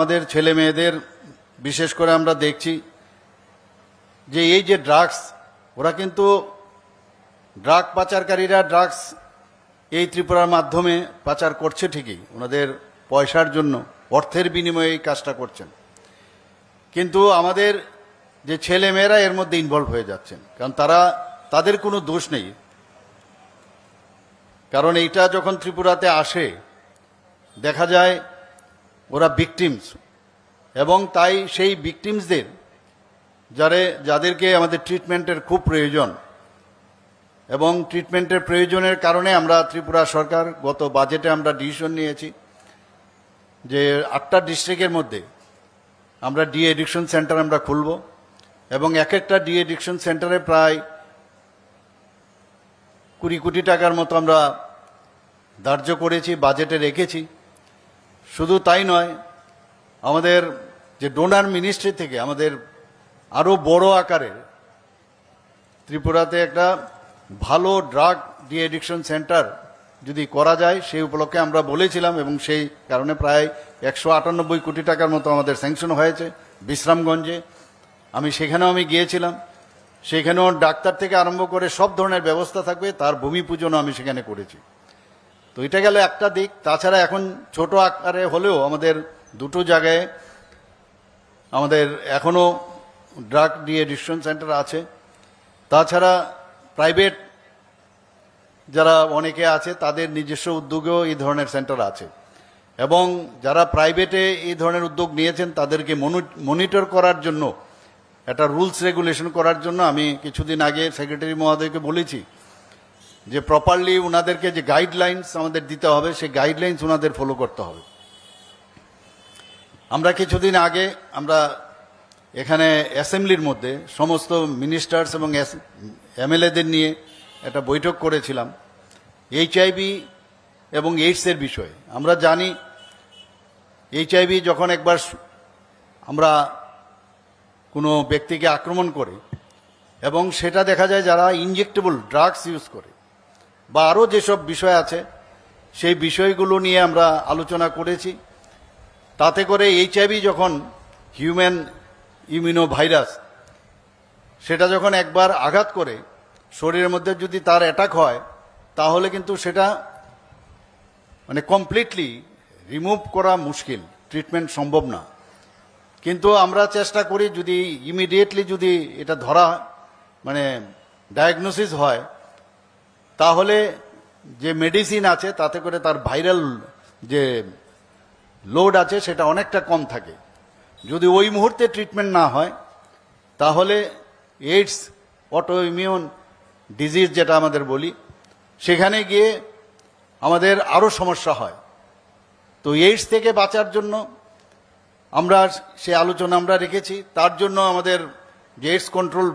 আমাদের ছেলে মেয়েদের, বিশেষ করে আমরা দেখছি যে এই যে ড্রাগস ওরা কিন্তু ড্রাগ পাচারকারীরা ড্রাগস এই ত্রিপুরার মাধ্যমে পাচার করছে ঠিকই, ওনাদের পয়সার জন্য, অর্থের বিনিময়ে এই কাজটা করছেন। কিন্তু আমাদের যে ছেলে মেয়েরা এর মধ্যে ইনভলভ হয়ে যাচ্ছেন, কারণ তারা, তাদের কোনো দোষ নেই। কারণ এইটা যখন ত্রিপুরাতে আসে, দেখা যায় ওরা ভিকটিমস এবং তাই সেই ভিকটিমসদের যারে, যাদেরকে আমাদের ট্রিটমেন্টের খুব প্রয়োজন। এবং ট্রিটমেন্টের প্রয়োজনের কারণে আমরা ত্রিপুরা সরকার গত বাজেটে আমরা ডিসিশন নিয়েছি যে আটটা ডিস্ট্রিক্টের মধ্যে আমরা ডি এডিকশন সেন্টার আমরা খুলব। এবং এক একটা ডি এডিকশন সেন্টারে প্রায় কুড়ি কোটি টাকার মতো আমরা ধার্য করেছি বাজেটে রেখেছি। শুধু তাই নয়, আমাদের যে ডোনার মিনিস্ট্রি থেকে আমাদের আরও বড় আকারের ত্রিপুরাতে একটা ভালো ড্রাগ ডি এডিকশন সেন্টার যদি করা যায়, সেই উপলক্ষে আমরা বলেছিলাম এবং সেই কারণে প্রায় একশো আটানব্বই কোটি টাকার মতো আমাদের স্যাংশন হয়েছে বিশ্রামগঞ্জে। আমি সেখানেও আমি গিয়েছিলাম। সেখানেও ডাক্তার থেকে আরম্ভ করে সব ধরনের ব্যবস্থা থাকবে, তার ভূমি পূজনও আমি সেখানে করেছি। তো এটা গেল একটা দিক। তাছাড়া এখন ছোট আকারে হলেও আমাদের দুটো জায়গায় আমাদের এখনও ড্রাগ ডি এডিকশন সেন্টার আছে। তাছাড়া প্রাইভেট যারা অনেকে আছে, তাদের নিজস্ব উদ্যোগেও এই ধরনের সেন্টার আছে। এবং যারা প্রাইভেটে এই ধরনের উদ্যোগ নিয়েছেন, তাদেরকে মনিটর করার জন্য, একটা রুলস রেগুলেশন করার জন্য আমি কিছুদিন আগে সেক্রেটারি মহোদয়কে বলেছি যে প্রপারলি ওনাদেরকে যে গাইডলাইন্স আমাদের দিতে হবে, সেই গাইডলাইন্স ওনাদের ফলো করতে হবে। আমরা কিছুদিন আগে আমরা এখানে অ্যাসেম্বলির মধ্যে সমস্ত মিনিস্টার্স এবং এমএলএদের নিয়ে একটা বৈঠক করেছিলাম এইচআইভি এবং এইডসের বিষয়ে। আমরা জানি এইচআইভি যখন একবার আমরা কোনো ব্যক্তিকে আক্রমণ করে এবং সেটা দেখা যায় যারা ইনজেক্টেবল ড্রাগস ইউজ করে বা আরও যেসব বিষয় আছে, সেই বিষয়গুলো নিয়ে আমরা আলোচনা করেছি। তাতে করে এইচআইভি যখন হিউম্যান ইমিউনো ভাইরাস সেটা যখন একবার আঘাত করে, শরীরের মধ্যে যদি তার অ্যাটাক হয়, তাহলে কিন্তু সেটা মানে কমপ্লিটলি রিমুভ করা মুশকিল, ট্রিটমেন্ট সম্ভব না। কিন্তু আমরা চেষ্টা করি যদি ইমিডিয়েটলি যদি এটা ধরা মানে ডায়াগনোসিস হয় তাহলে যে মেডিসিন আছে, তাতে করে তার ভাইরাল যে লোড আছে, সেটা অনেকটা কম থাকে। যদি ওই মুহূর্তে ট্রিটমেন্ট না হয়, তাহলে এইডস অটো ইমিউন ডিজিজ যেটা আমাদের বলি, সেখানে গিয়ে আমাদের আরও সমস্যা হয়। তো এইডস থেকে বাঁচার জন্য আমরা সে আলোচনা আমরা রেখেছি। তার জন্য আমাদের যে এইডস কন্ট্রোল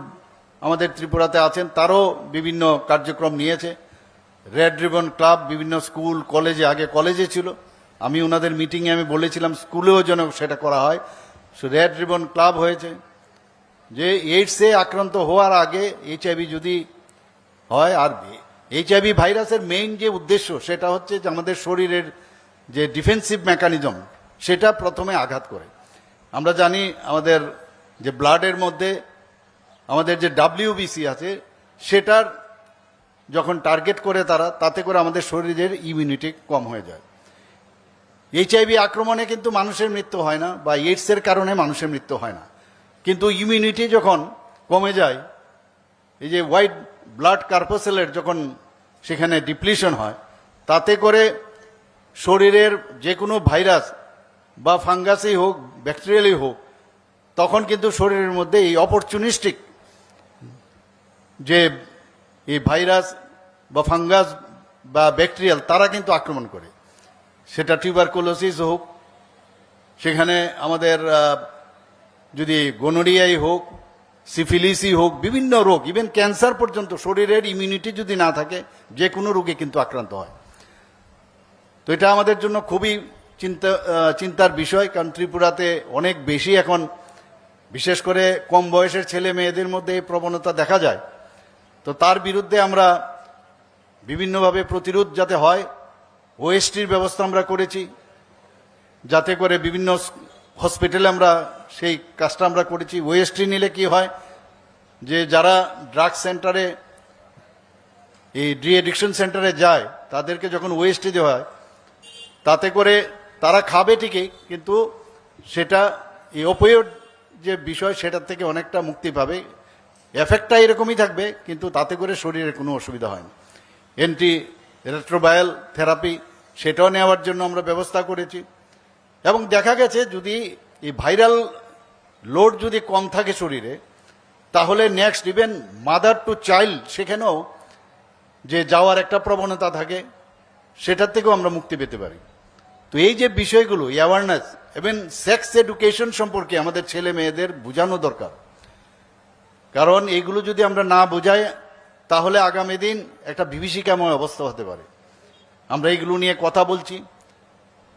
আমাদের ত্রিপুরাতে আছেন, তারও বিভিন্ন কার্যক্রম নিয়েছে। রেড রিবন ক্লাব বিভিন্ন স্কুল, কলেজে, আগে কলেজে ছিল। আমি ওনাদের মিটিংয়ে আমি বলেছিলাম, স্কুলেও যেন সেটা করা হয়। রেড রিবন ক্লাব হয়েছে। যে এইডসে আক্রান্ত হওয়ার আগে এইচআইভি যদি হয়, আর এইচআইভি ভাইরাসের মেইন যে উদ্দেশ্য, সেটা হচ্ছে যে আমাদের শরীরের যে ডিফেন্সিভ মেকানিজম সেটা প্রথমে আঘাত করে। আমরা জানি আমাদের যে ব্লাডের মধ্যে আমাদের যে ডাব্লিউবিসি আছে, সেটার যখন টার্গেট করে তারা, তাতে করে আমাদের শরীরের ইমিউনিটি কম হয়ে যায়। এইচআইভি আক্রমণে কিন্তু মানুষের মৃত্যু হয় না, বা এইডসের কারণে মানুষের মৃত্যু হয় না। কিন্তু ইমিউনিটি যখন কমে যায়, এই যে হোয়াইট ব্লাড কার্পোসেলের যখন সেখানে ডিপ্লিশন হয়, তাতে করে শরীরের যে কোনো ভাইরাস বা ফাঙ্গাসই হোক ব্যাকটেরিয়ালই হোক, তখন কিন্তু শরীরের মধ্যে এই অপরচুনিস্টিক যে এই ভাইরাস বা ফাঙ্গাস বা ব্যাকটেরিয়াল, তারা কিন্তু আক্রমণ করে। সেটা টিউবারকুলোসিস হোক, সেখানে আমাদের যদি গোনোরিয়াই হোক, সিফিলিসই হোক, বিভিন্ন রোগ, ইভেন ক্যান্সার পর্যন্ত শরীরের ইমিউনিটি যদি না থাকে, যে কোনো রোগে কিন্তু আক্রান্ত হয়। তো এটা আমাদের জন্য খুবই চিন্তা চিন্তার বিষয়, কারণ ত্রিপুরাতে অনেক বেশি এখন, বিশেষ করে কম বয়সের ছেলে মেয়েদের মধ্যে এই প্রবণতা দেখা যায়। তো তার বিরুদ্ধে আমরা বিভিন্নভাবে প্রতিরোধ যাতে হয় ওএসটির ব্যবস্থা আমরা করেছি, যাতে করে বিভিন্ন হসপিটালে আমরা সেই কাজটা আমরা করেছি। ওয়েস্ট্রি নিলে কি হয় যে যারা ড্রাগ সেন্টারে এই ডি এডিকশন সেন্টারে যায়, তাদেরকে যখন ওয়েস্ট্রি দেওয়া হয়, তাতে করে তারা খাবে ঠিকই, কিন্তু সেটা, এই অপয়োড যে বিষয়, সেটার থেকে অনেকটা মুক্তি পাবে। এফেক্টটা এরকমই থাকবে, কিন্তু তাতে করে শরীরে কোনো অসুবিধা হয় না এন্টি রেট্রোবায়াল থেরাপি সেটাও নেওয়ার জন্য আমরা ব্যবস্থা করেছি। এবং দেখা গেছে যদি এই ভাইরাল লোড যদি কম থাকে শরীরে, তাহলে next even mother to child সেখানেও যে যাওয়ার একটা প্রবণতা থাকে, সেটার থেকেও আমরা মুক্তি পেতে পারি। তো এই যে বিষয়গুলো অ্যাওয়ারনেস এবং সেক্স এডুকেশন সম্পর্কে আমাদের ছেলে মেয়েদের বোঝানো দরকার। কারণ এগুলো যদি আমরা না বোঝাই, তাহলে আগামী দিন একটা বিভীষিকাময় অবস্থা হতে পারে। আমরা এইগুলো নিয়ে কথা বলছি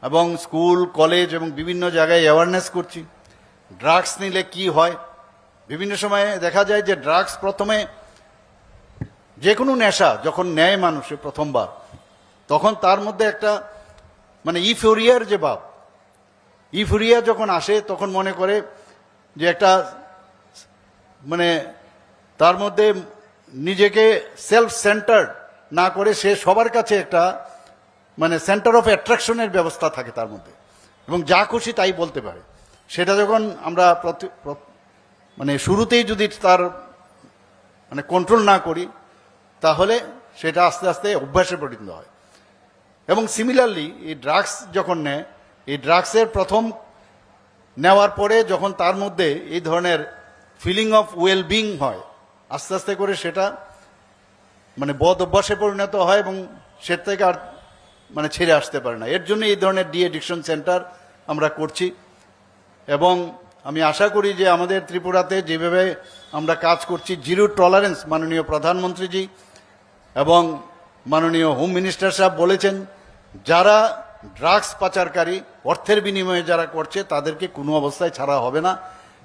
এবং স্কুল, কলেজ এবং বিভিন্ন জায়গায় অ্যাওয়ারনেস করছি। ড্রাগস নিলে কি হয়? বিভিন্ন সময়ে দেখা যায় যে ড্রাগস প্রথমে যে কোনো নেশা যখন নেয় মানুষে প্রথমবার, তখন তার মধ্যে একটা মানে ইফোরিয়ার যে ভাব। ইফোরিয়া যখন আসে, তখন মনে করে যে একটা মানে তার মধ্যে নিজেকে সেলফ সেন্টার না করে সে সবার কাছে একটা মানে সেন্টার অফ অ্যাট্রাকশনের ব্যবস্থা থাকে তার মধ্যে। এবং যা খুশি তাই বলতে পারে। সেটা যখন আমরা মানে শুরুতেই যদি তার মানে কন্ট্রোল না করি, তাহলে সেটা আস্তে আস্তে অভ্যাসে পরিণত হয়। এবং সিমিলারলি এই ড্রাগস যখন নেয়, এই ড্রাগসের প্রথম নেওয়ার পরে যখন তার মধ্যে এই ধরনের ফিলিং অফ ওয়েল বিং হয়। আস্তে আস্তে করে সেটা মানে বদ অভ্যাসে পরিণত হয় এবং সে থেকে আর মানে ছেড়ে আসতে পারে না। এর জন্য এই ধরনের ডি এডিকশন সেন্টার আমরা করছি। এবং আমি আশা করি যে আমাদের ত্রিপুরাতে যেভাবে আমরা কাজ করছি, জিরো টলারেন্স মাননীয় প্রধানমন্ত্রীজি এবং মাননীয় হোম মিনিস্টার সাহেব বলেছেন, যারা ড্রাগস পাচারকারী, অর্থের বিনিময়ে যারা করছে, তাদেরকে কোনো অবস্থায় ছাড়া হবে না।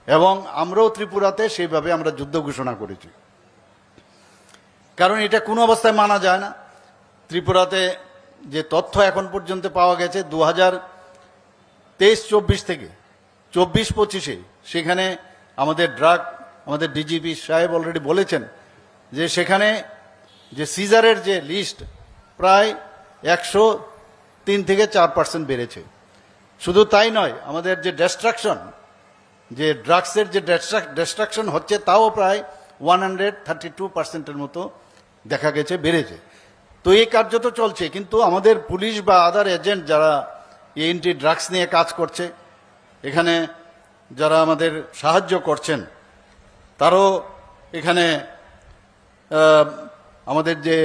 এবং আমরাও ত্রিপুরাতে সেইভাবে আমরা যুদ্ধ ঘোষণা করেছি। কারণ এটা কোনো অবস্থায় মানা যায় না। ত্রিপুরাতে যে তথ্য এখন পর্যন্ত পাওয়া গেছে, দু হাজার তেইশ, চব্বিশ থেকে, চব্বিশ পঁচিশে, সেখানে আমাদের ড্রাগ, আমাদের ডিজিপি সাহেব অলরেডি বলেছেন যে সেখানে যে সিজারের যে লিস্ট, প্রায় একশো তিন থেকে চার পার্সেন্ট বেড়েছে। শুধু তাই নয়, আমাদের যে ডেস্ট্রাকশন যে ড্রাগসের যে ডেস্ট্রাকশন হচ্ছে, তাও প্রায় ওয়ান হান্ড্রেড থার্টি টু পার্সেন্টের মতো দেখা গেছে, বেড়েছে। তো এই কার্য তো চলছে, কিন্তু আমাদের পুলিশ বা আদার এজেন্ট যারা এন্টি ড্রাগস নিয়ে কাজ করছে, এখানে যারা আমাদের সাহায্য করছেন, তারও এখানে আমাদের যে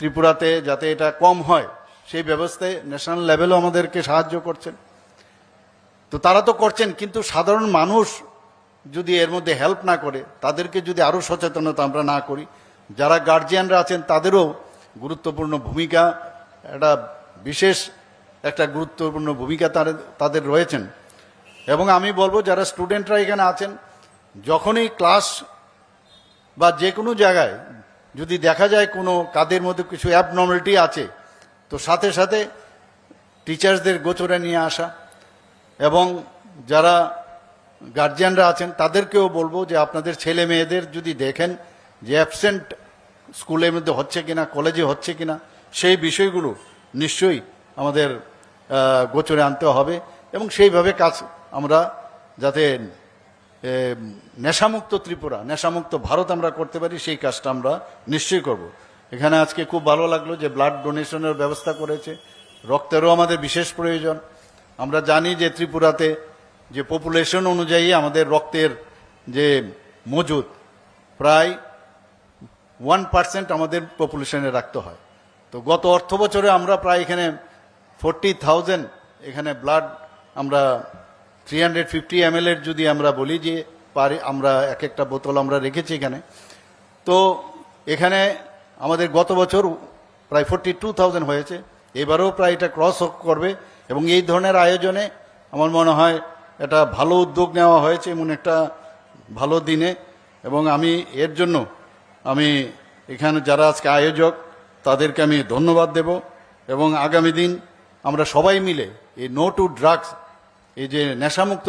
ত্রিপুরাতে যাতে এটা কম হয়, সেই ব্যবস্থায় ন্যাশনাল লেভেলও আমাদেরকে সাহায্য করছেন। তো তারা তো করছেন, কিন্তু সাধারণ মানুষ যদি এর মধ্যে হেল্প না করে, তাদেরকে যদি আরও সচেতনতা আমরা না করি, যারা গার্জিয়ানরা আছেন তাদেরও গুরুত্বপূর্ণ ভূমিকা, একটা বিশেষ একটা গুরুত্বপূর্ণ ভূমিকা তাদের তাদের রয়েছেন। এবং আমি বলব, যারা স্টুডেন্টরা এখানে আছেন, যখনই ক্লাস বা যে কোনো জায়গায় যদি দেখা যায় কোনো কাদের মধ্যে কিছু অ্যাবনর্মালিটি আছে, তো সাথে সাথে টিচার্সদের গোচরে নিয়ে আসা এবং যারা গার্জিয়ানরা আছেন, তাদেরকেও বলব যে আপনাদের ছেলে মেয়েদের যদি দেখেন যে অ্যাবসেন্ট স্কুলের মধ্যে হচ্ছে কিনা কলেজে হচ্ছে কিনা, সেই বিষয়গুলো নিশ্চয়ই আমাদের গোচরে আনতে হবে এবং সেইভাবে কাজ আমরা যাতে নেশামুক্ত ত্রিপুরা, নেশামুক্ত ভারত আমরা করতে পারি, সেই কাজটা আমরা নিশ্চয়ই করব। এখানে আজকে খুব ভালো লাগল যে ব্লাড ডোনেশনের ব্যবস্থা করেছে, রক্তেরও আমাদের বিশেষ প্রয়োজন। আমরা জানি যে ত্রিপুরাতে যে পপুলেশন অনুযায়ী আমাদের রক্তের যে মজুদ, প্রায় ওয়ান পার্সেন্ট আমাদের পপুলেশনে রাখতে হয়। তো গত অর্থ বছরে আমরা প্রায় এখানে ফোরটি থাউজেন্ড এখানে ব্লাড আমরা থ্রি হান্ড্রেড ফিফটি এম এর যদি আমরা বলি যে পারি, আমরা এক একটা বোতল আমরা রেখেছি এখানে। তো এখানে আমাদের গত বছর প্রায় ফোরটি টু থাউজেন্ড হয়েছে। এবারেও প্রায় এটা ক্রস করবে। এবং এই ধরনের আয়োজনে আমার মনে হয় এটা ভালো উদ্যোগ নেওয়া হয়েছে এমন একটা ভালো দিনে। এবং আমি এর জন্য আমি এখানে যারা আজকে আয়োজক, তাদেরকে আমি ধন্যবাদ দেব। এবং আগামী দিন আমরা সবাই মিলে এই নো টু ড্রাগস এই যে নেশামুক্ত